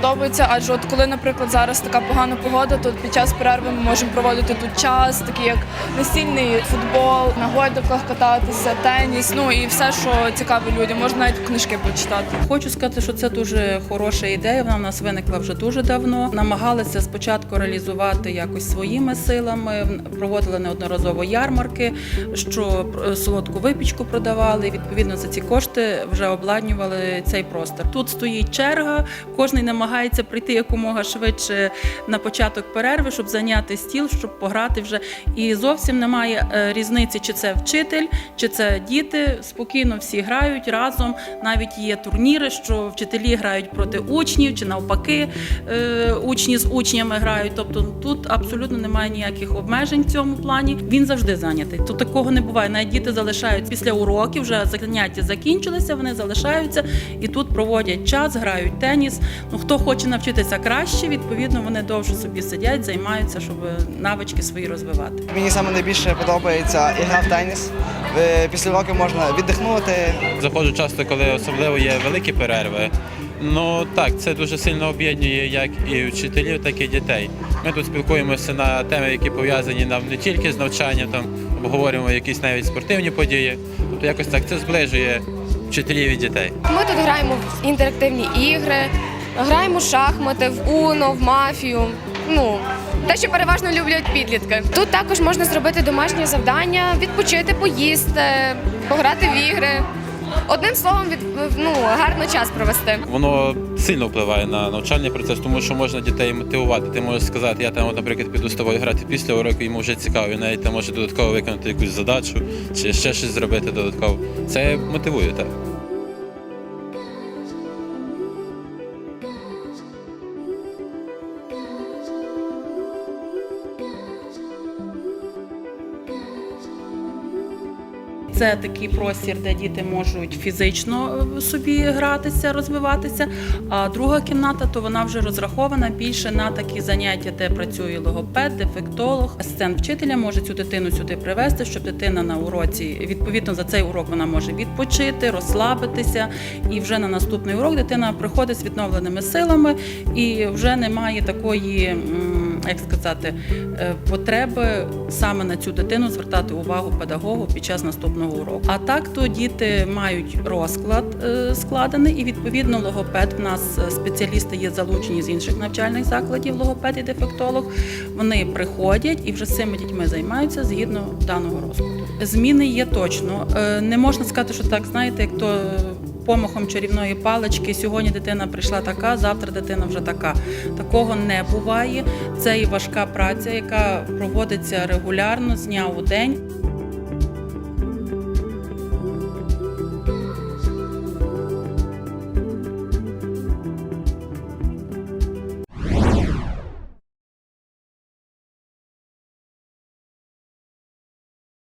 подобається, адже от коли, наприклад, зараз така погана погода, то під час перерви ми можемо проводити тут час, такий як настільний футбол, на гойдаках кататися, теніс, ну і все, що цікаве людям, можна навіть книжки почитати. Хочу сказати, що це дуже хороша ідея. Вона в нас виникла вже дуже давно. Намагалися спочатку реалізувати якось своїми силами. Проводили неодноразово ярмарки, що е, солодку випічку продавали. Відповідно за ці кошти вже обладнювали цей простір. Тут стоїть черга, кожен намагається прийти якомога швидше на початок перерви, щоб зайняти стіл, щоб пограти вже. І зовсім немає е, різниці, чи це вчитель, чи це діти. Спокійно всі грають разом. Навіть є турніри, що вчителі грають проти учнів, чи навпаки, е, учні з учнями грають. Тобто тут абсолютно немає ніяких обмежень в цьому плані. Він завжди зайнятий. Тут такого не буває. Навіть діти залишаються після уроків, вже заняття закінчилися, вони залишаються і тут проводять час, грають теніс. Ну хто хоче навчитися краще, відповідно вони довше собі сидять, займаються, щоб навички свої розвивати. Мені саме найбільше подобається ігра в теніс. Е, Після років можна віддихнути, Заходжу часто, коли особливо є великі перерви. Ну так, це дуже сильно об'єднує як і вчителів, так і дітей. Ми тут спілкуємося на теми, які пов'язані нам не тільки з навчанням, там обговорюємо якісь навіть спортивні події. Тобто якось так це зближує вчителів і дітей. Ми тут граємо в інтерактивні ігри, граємо в шахмати, в уно, в мафію. Ну, те, що переважно люблять підлітки. Тут також можна зробити домашні завдання, відпочити, поїсти, пограти в ігри. Одним словом, від, ну, гарно час провести. Воно сильно впливає на навчальний процес, тому що можна дітей мотивувати. Ти можеш сказати, я там, от, наприклад, піду з тобою грати після уроку, йому вже цікаво, він навіть там може додатково виконати якусь задачу чи ще щось зробити додатково. Це мотивує так. Це такий простір, де діти можуть фізично е, собі гратися, розвиватися. А друга кімната то вона вже розрахована більше на такі заняття, де працює логопед, дефектолог. Асистент вчителя може цю дитину сюди привезти, щоб дитина на уроці відповідно за цей урок вона може відпочити, розслабитися. І вже на наступний урок дитина приходить з відновленими силами і вже немає такої. Як сказати, е, потреби саме на цю дитину звертати увагу педагогу під час наступного уроку. А так то діти мають розклад е, складений, і відповідно логопед. В нас е, спеціалісти є залучені з інших навчальних закладів, логопед і дефектолог. Вони приходять і вже з цими дітьми займаються згідно даного розкладу. Зміни є точно. Не можна сказати, що так, знаєте, як то. Помахом чарівної палички сьогодні дитина прийшла така, завтра дитина вже така. Такого не буває. Це і важка праця, яка проводиться регулярно з дня у день.